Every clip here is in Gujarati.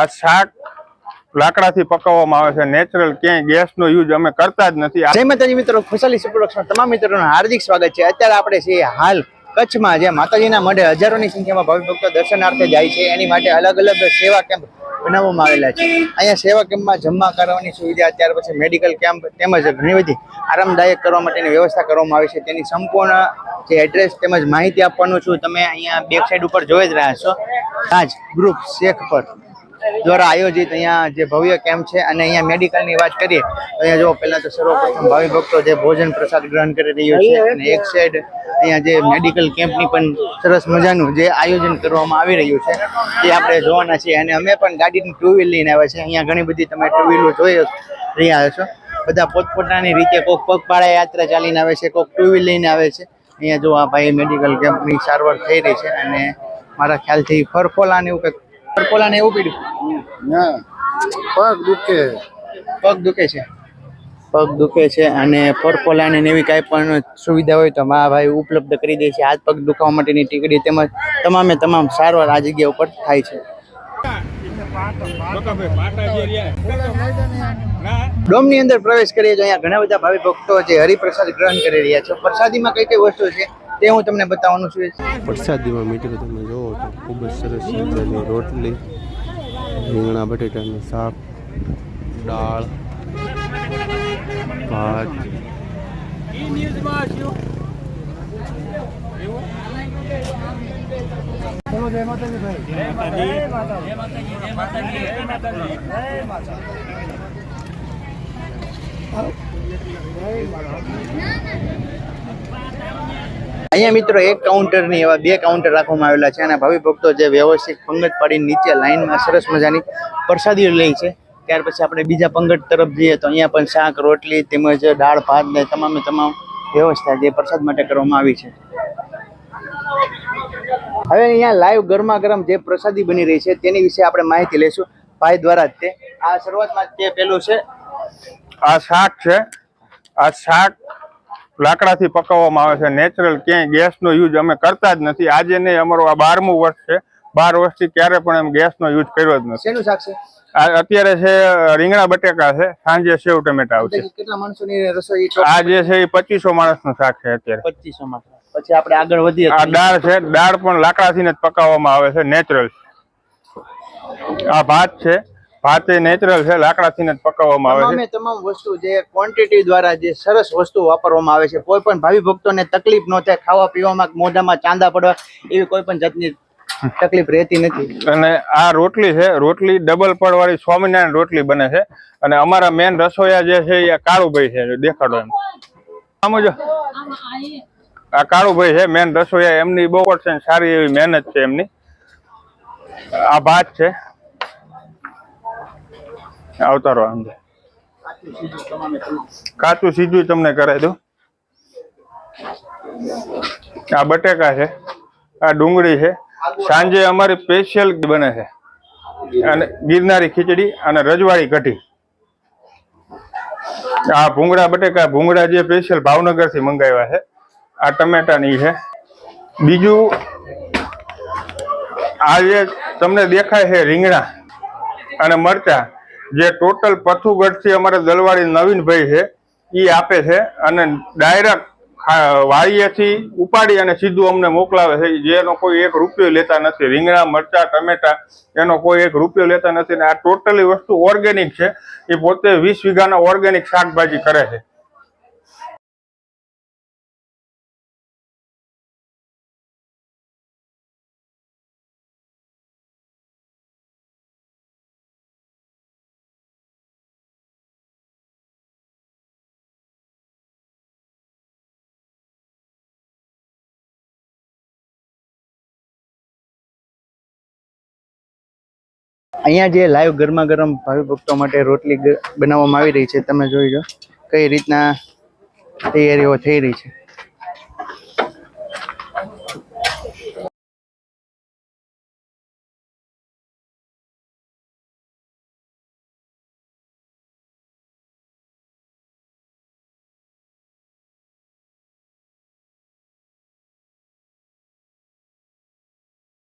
આ શાક લાકડાથી પકવવામાં આવે છે. નેચરલ ક્યાંય ગેસનો યુઝ અમે કરતા જ નથી. જય માતાજી મિત્રો, ખુશાલી સુપ્રોડક્શન તમામ મિત્રોનું હાર્દિક સ્વાગત છે. અત્યારે આપણે છીએ હાલ કચ્છમાં જે માતાજીના મઢે હજારોની સંખ્યામાં ભાવિ ભક્તો દર્શનાર્થે જાય છે. એની માટે અલગ અલગ સેવા કેમ્પ બનાવવામાં આવેલા છે. અહીંયા સેવા કેમ્પમાં જમવા કરવાની સુવિધા, ત્યાર પછી મેડિકલ કેમ્પ તેમજ ઘણી બધી આરામદાયક કરવા માટેની વ્યવસ્થા કરવામાં આવી છે. તેની સંપૂર્ણ જે એડ્રેસ તેમજ માહિતી આપવાનું છું. તમે અહીંયા બેક સાઈડ ઉપર જોઈ જ રહ્યા છો. તાજ ગ્રુપ શેખ પર. દ્વારા આયોજિત અહીંયા જે ભવ્ય કેમ્પ છે અને અહીંયા મેડિકલની વાત કરીએ તો અહીંયા જો પહેલાં તો સર્વપ્રથમ ભાવિ ભક્તો જે ભોજન પ્રસાદ ગ્રહણ કરી રહ્યો છે અને એક સાઈડ અહીંયા જે મેડિકલ કેમ્પની પણ સરસ મજાનું જે આયોજન કરવામાં આવી રહ્યું છે તે આપણે જોવાના છીએ. અને અમે પણ ગાડીની ટુ વ્હીલ લઈને આવ્યા છે અહીંયા ઘણી બધી તમે ટુ વ્હીલો જોઈ રહ્યા છો બધા પોતપોતાની રીતે કોઈક પગપાળા યાત્રા ચાલીને આવે છે કોઈક ટુ વ્હીલ લઈને આવે છે. અહીંયા જો આ ભાઈ મેડિકલ કેમ્પની સારવાર થઈ રહી છે અને મારા ખ્યાલથી ફરફોલાને એવું કંઈક ફરફોલા ને એવું પીડ્યું? ના પગ દુખે પગ દુખે છે. પગ દુખે છે અને પરપોલા ને એવી કાંઈ પણ સુવિધા હોય તો મા ભાઈ ઉપલબ્ધ કરી દે છે. હાથ પગ દુખાવા માટેની ટીકડી તેમજ તમામે તમામ સારવાર આ જગ્યા ઉપર થાય છે. ડોમની અંદર પ્રવેશ કરીએ તો અહીંયા ઘણા બધા ભાવિ ભક્તો જે હરિપ્રસાદ ગ્રહણ કરી રહ્યા છે. પ્રસાદીમાં કઈ કઈ વસ્તુ છે તે હું તમને બતાવવાનું છું. પ્રસાદીમાં મિત્રો તમે તો ખૂબ જ સરસ મજાની રોટલી રીંગણા બટેટાનું શાક દાળ ભાત. અહીંયા મિત્રો એક કાઉન્ટરની એવા બે કાઉન્ટર રાખવામાં આવેલા છે અને ભાવિ ભક્તો જે વ્યવસ્થિત પંગત પાડીને નીચે લાઈનમાં સરસ મજાની પ્રસાદીઓ લે છે. ત્યાર પછી આપણે બીજા પંગત તરફ જઈએ તો અહીંયા પણ શાક, રોટલી તેમજ દાળ, ભાત ને તમામે તમામ વ્યવસ્થા જે પ્રસાદ માટે કરવામાં આવી છે. હવે અહીંયા લાઈવ ગરમા ગરમ જે પ્રસાદી બની રહી છે તેની વિશે આપણે માહિતી લઈશું. ભાઈ દ્વારા જ તે. આ શરૂઆતમાં તે પેલું છે. આ શાક છે. આ શાક લાકડાથી પકાવવામાં આવે છે. નેચરલ ક્યાંય ગેસનો યુઝ અમે કરતા જ નથી. આજે નહીં અમારું આ બારમું વર્ષ છે. બાર વર્ષથી ક્યારે પણ એમ ગેસનો યુઝ કર્યો જ નથી. અત્યારે છે રીંગણા બટેકા છે. સાંજે સેવ ટમેટા આવશે. કેટલા માણસોની રસોઈ આ જે છે એ પચીસો માણસનું શાક છે અત્યારે. પચીસો માણસ. પછી આપણે આગળ વધીએ આ દાળ છે દાળ પણ લાકડાથી જ પકાવવામાં આવે છે. નેચરલ આ ભાત છે. ભાત નેચરલ છે લાકડાથી જ પકવવામાં આવે છે. તમામ વસ્તુ જે ક્વોન્ટિટી દ્વારા જે સરસ વસ્તુ વાપરવામાં આવે છે કોઈ પણ ભાવિ ભક્તોને તકલીફ ન થાય ખાવા પીવામાં મોઢામાં ચાંદા પડવા એવી કોઈ પણ જાતની તકલીફ રહેતી નથી. અને આ રોટલી છે રોટલી ડબલ પડ વાળી સ્વામિનારાયણ રોટલી બને છે. અને અમારા મેન રસોઈયા જે છે એ કાળુભાઈ છે દેખાડો એમ. આમ જો. આ કાળુભાઈ છે મેન રસોઈયા એમની બહુ સારી એવી મહેનત છે એમની. આ ભાત છે. આવતારો અંદર. કાચું સીધું તમને કરાવી દઉં. આ બટેકા છે, આ ડુંગળી છે, સાંજે અમારી સ્પેશિયલ બને છે. અને ગિરનારી ખીચડી અને રજવાડી કઢી. આ ભૂંગળા બટેકા, ભૂંગળા જે સ્પેશિયલ ભાવનગરથી મંગાવ્યા છે, આ ટમેટાની છે. બીજું આ જે તમને દેખાય છે રીંગણા અને મરચા. જે ટોટલ પથુગઢથી અમારે દલવાડી નવીનભાઈ છે એ આપે છે અને ડાયરેક્ટ વાડીએથી ઉપાડી અને સીધું અમને મોકલાવે છે. જેનો કોઈ એક રૂપિયો લેતા નથી. રીંગણા, મરચા, ટમેટા, એનો કોઈ એક રૂપિયો લેતા નથી. ને આ ટોટલી વસ્તુ ઓર્ગેનિક છે. એ પોતે વીસ વીઘાના ઓર્ગેનિક શાકભાજી કરે છે. અહીંયા જે લાઈવ ગરમા ગરમ ભાવિ ભક્તો માટે રોટલી બનાવવામાં આવી રહી છે, તમે જોઈ લો કઈ રીતના તૈયારીઓ થઈ રહી છે.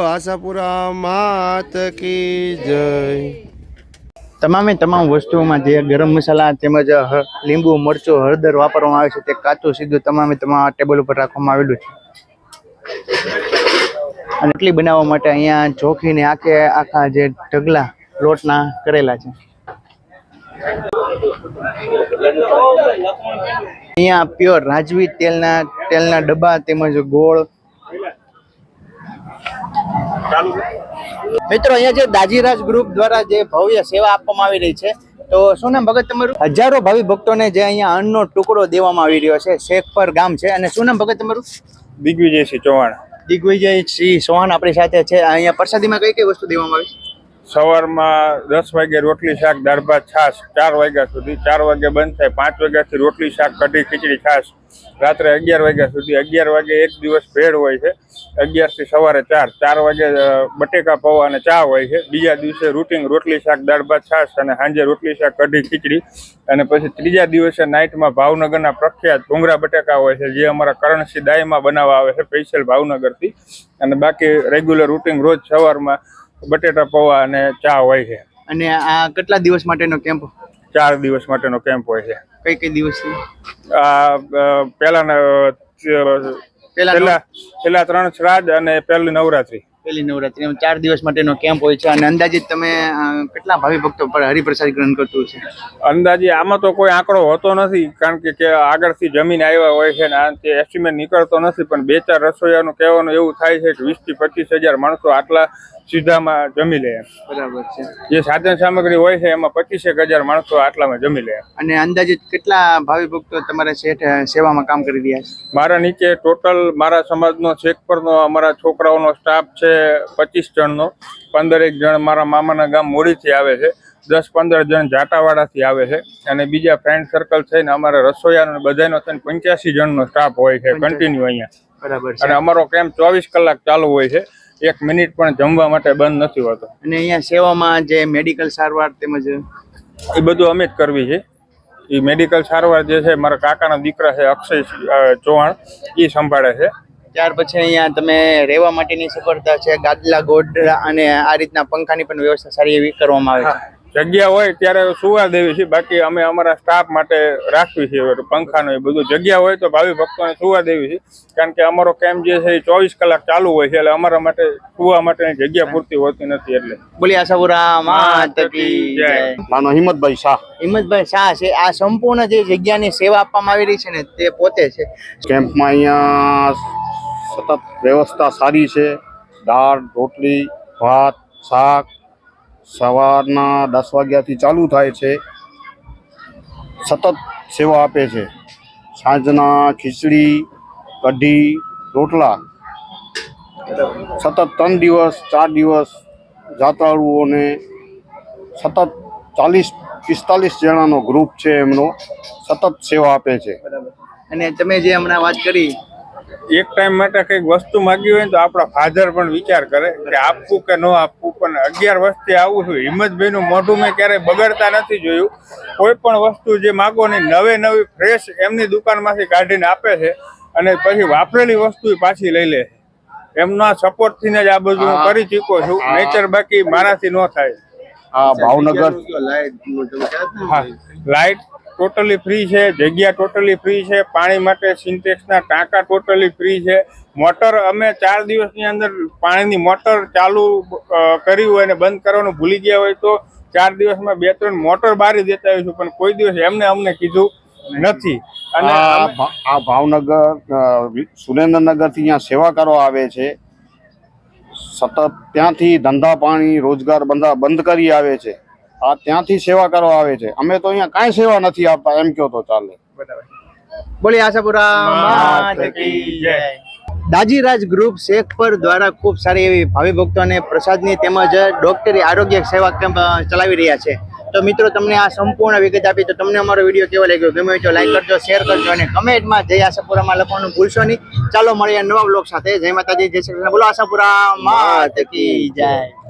આશાપુરા માત કી જય. તમામે તમામ વસ્તુઓમાં જે ગરમ મસાલા તેમજ લીંબુ, મરચું, હળદર વાપરવામાં આવે છે તે કાચું સીધું તમામે તમામ ટેબલ ઉપર રાખવામાં આવેલું છે. અને એટલી બનાવવા માટે અહીંયા ચોખીને આખે આખા જે ઢગલા લોટના કરેલા છે. અહીંયા પ્યોર રાજવી તેલના તેલના ડબ્બા તેમજ ગોળ મિત્રો અહીંયા જે દાજીરાજ ગ્રુપ દ્વારા જે ભવ્ય સેવા આપવામાં આવી રહી છે તો શું નામ ભગત તમારું? હજારો ભાવિ ભક્તોને જે અહીંયા અન્નનો ટુકડો દેવામાં આવી રહ્યો છે શેખપર ગામ છે. અને શું નામ ભગત તમારું? દિગ્વિજયસિંહ ચૌહાણ. દિગ્વિજય સિંહ ચૌહાણ આપણી સાથે છે. અહીંયા પ્રસાદીમાં કઈ કઈ વસ્તુ દેવામાં આવી? સવારમાં દસ વાગે રોટલી શાક દાળ ભાત છાશ, ચાર વાગ્યા સુધી. ચાર વાગે બંધ થાય, પાંચ વાગ્યાથી રોટલી, શાક, કઢી, ખીચડી, છાશ. રાત્રે અગિયાર વાગ્યા સુધી. અગિયાર વાગે એક દિવસ ભેળ હોય છે. અગિયારથી સવારે ચાર. ચાર વાગે બટેકા, પૌવા અને ચા હોય છે. બીજા દિવસે રૂટિંગ રોટલી, શાક દાળ ભાત છાશ અને સાંજે રોટલી, શાક, કઢી, ખીચડી. અને પછી ત્રીજા દિવસે નાઇટમાં ભાવનગરના પ્રખ્યાત ભૂંગરા બટેકા હોય છે, જે અમારા કરણસિંહ દાયમાં બનાવવા આવે છે, સ્પેશિયલ ભાવનગરથી. અને બાકી રેગ્યુલર રૂટિંગ રોજ સવારમાં બટેટા પૌવા અને ચા હોય છે. અને આ કેટલા દિવસ માટેનો કેમ્પ? ચાર દિવસ માટેનો કેમ્પ હોય છે. કઈ કઈ દિવસ આ પહેલાના પહેલા છેલ્લા છેલ્લા ત્રણ શ્રાદ્ધ અને પહેલી નવરાત્રી. પહેલી નવરાત્રી. એમ ચાર દિવસ માટેનો કેમ્પ હોય છે અને અંદાજિત તમે કેટલા ભાવિ ભક્તો પર હરિપ્રસાદ ગ્રહણ કરતું છે અંદાજે આમાં તો કોઈ આંકડો હોતો નથી કારણ કે આગળથી જમીન આવ્યા હોય છે ને આ એસ્ટિમેટ નીકળતો નથી પણ બે ચાર રસોઈયાનું કહેવાનું એવું થાય છે કે વીસથી પચીસ હજાર માણસો આટલા સીધામાં જમી લે. બરાબર છે. જે સાધન સામગ્રી હોય છે એમાં પચીસેક હજાર માણસો આટલામાં જમી લે. અને અંદાજે કેટલા ભાવિ ભક્તો તમારા શેઠ સેવામાં કામ કરી રહ્યા છે? મારા નીચે ટોટલ મારા સમાજનો શેખપરનો અમારા છોકરાઓનો સ્ટાફ છે પચીસ જણનો. પંદરેક જણ મારા મામાના ગામ મોડીથી આવે છે. દસ પંદર જણ જાટાવાડાથી આવે છે. અને બીજા ફ્રેન્ડ સર્કલ થઈને અમારા રસોઈયાનો ને બધાનો થઈને પંચ્યાસી જણનો સ્ટાફ હોય છે કન્ટિન્યુ અહીંયા. બરાબર અને અમારો કેમ્પ ચોવીસ કલાક ચાલુ હોય છે. એક મિનિટ પણ જમવા માટે બંધ નથી હોતો. અને અહીંયા સેવામાં જે મેડિકલ સારવાર તેમજ એ બધું અમે જ કરવી છે. એ મેડિકલ સારવાર જે છે મારા કાકાના દીકરા છે અક્ષય ચૌહાણ એ સંભાળે છે. ત્યાર પછી અહીંયા તમે રહેવા માટેની સફળતા છે ગાદલા ગોડલા અને આ રીતના પંખાની પણ વ્યવસ્થા સારી એવી કરવામાં આવે છે. જગ્યા હોય ત્યારે સુવા દેવી છે બાકી અમે અમારા સ્ટાફ માટે રાખવી છે પંખાનો એ બધું. જગ્યા હોય તો ભાવિ ભક્તોને સુવા દેવી છે કારણ કે અમારો કેમ્પ જે છે એ ચોવીસ કલાક ચાલુ હોય છે એટલે અમારા માટે સુવા માટેની જગ્યા પૂરતી હોતી નથી એટલે. બોલી આશાપુરા માત જય. માનો હિંમતભાઈ શાહ. હિંમતભાઈ શાહ છે આ સંપૂર્ણ જે જગ્યાની સેવા આપવામાં આવી રહી છે ને તે પોતે છે. કેમ્પમાં અહીંયા સતત વ્યવસ્થા સારી છે. દાળ, રોટલી, ભાત, શાક સવારના દસ વાગ્યાથી ચાલુ થાય છે. સતત સેવા આપે છે. સાંજના ખીચડી, કઢી, રોટલા સતત ત્રણ દિવસ, ચાર દિવસ જાત્રાળુઓને સતત ચાલીસ, પિસ્તાલીસ જણાનો ગ્રુપ છે એમનો. સતત સેવા આપે છે. અને તમે જે હમણાં વાત કરી એક ટાઈમ માટે કંઈક વસ્તુ માગી હોય ને તો આપણા ફાધર પણ વિચાર કરે કે આપવું કે ન આપવું. પણ અગિયાર વર્ષથી આવું છું. હિંમતભાઈ નું મોઢું મેં ક્યારેય બગડતા નથી જોયું. કોઈ પણ વસ્તુ જે માગો ને નવે નવી ફ્રેશ એમની દુકાનમાંથી કાઢીને આપે છે અને પછી વાપરેલી વસ્તુ પાછી લઈ લે એમના સપોર્ટથી જ આ બધું હું કરી ચૂક્યો છું. નેચર બાકી મારાથી ન થાય. આ ભાવનગર. લાઇટ ટોટલી ફ્રી છે જગ્યા ટોટલી ફ્રી છે પાણી માટે સિન્ટેક્સના ટાંકા ટોટલી ફ્રી છે. મોટર અમે ચાર દિવસની અંદર પાણીની મોટર ચાલુ કરી હોય અને બંધ કરવાનું ભૂલી ગયા હોય તો ચાર દિવસમાં બે ત્રણ મોટર બારી દેતા હોઈશું પણ કોઈ દિવસ એમને અમને કીધું નથી. અને આ ભાવનગર સુરેન્દ્રનગરથી જ્યાં સેવા કરવા આવે છે. સતત ત્યાંથી ધંધા પાણી રોજગાર બંધા બંધ કરી આવે છે. આ ત્યાંથી સેવા કરવા આવે છે. અમે તો અહીંયા કાંઈ સેવા નથી આપતા એમ કહો તો ચાલે. બોલી આશાપુરા. દાજીરાજ ગ્રુપ શેખપર દ્વારા ખૂબ સારી એવી ભાવિ ભક્તોને પ્રસાદની તેમજ ડોક્ટરી આરોગ્ય સેવા કેમ્પ ચલાવી રહ્યા છે. તો મિત્રો તમને આ સંપૂર્ણ વિગત આપી તો તમને અમારો વીડિયો કેવો લાગ્યો? ગમે તો લાઈક કરજો શેર કરજો અને કમેન્ટમાં જય આશાપુરામાં લખવાનું ભૂલશો નહીં. ચાલો મળીએ નવા બ્લોગ સાથે. જય માતાજી જય શ્રી કૃષ્ણ. બોલો આશાપુરા માત કી જય.